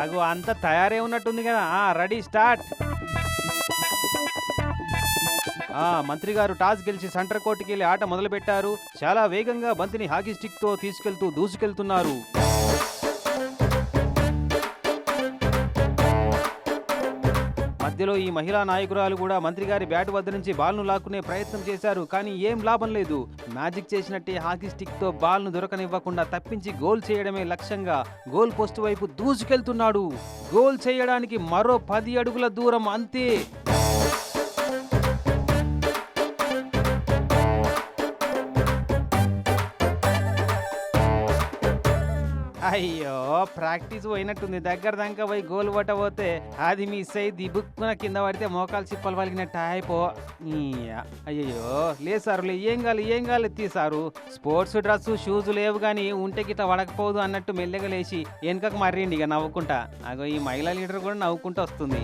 ఆగు అంత తయారే ఉన్నట్టుంది కదా. Ready start. ఆ మంత్రి గారు టాస్ గెలిచి సెంటర్ కోర్టుకి వెళ్ళి ఆట మొదలుపెట్టారు. చాలా వేగంగా బంతిని హాకీ స్టిక్తో తీసుకెళ్తూ దూసుకెళ్తున్నారు. మధ్యలో ఈ మహిళా నాయకురాలు కూడా మంత్రి గారి బ్యాట్ వద్ద నుంచి బాల్ను లాక్కునే ప్రయత్నం చేశారు కానీ ఏం లాభం లేదు. మ్యాజిక్ చేసినట్టే హాకీ స్టిక్తో బాల్ను దొరకనివ్వకుండా తప్పించి గోల్ చేయడమే లక్ష్యంగా గోల్ పోస్ట్ వైపు దూసుకెళ్తున్నాడు. గోల్ చేయడానికి మరో పది అడుగుల దూరం అంతే. అయ్యో ప్రాక్టీస్ పోయినట్టుంది. దగ్గర దాకా పోయి గోల్ పోతే అది మిస్ అయ్యి దిబుక్కున కింద పడితే మోకాలు చిప్పలు పలికినట్టు అయిపో. అయ్యో లే సారు ఏం కాదు ఏం కాదు తీసారు స్పోర్ట్స్ డ్రెస్ షూస్ లేవు కానీ ఉంటే గిట్ట వడకపోదు అన్నట్టు మెల్లగా లేచి వెనుకకు మర్రిండి ఇక నవ్వుకుంటా. అగో ఈ మహిళా లీడర్ కూడా నవ్వుకుంటూ వస్తుంది.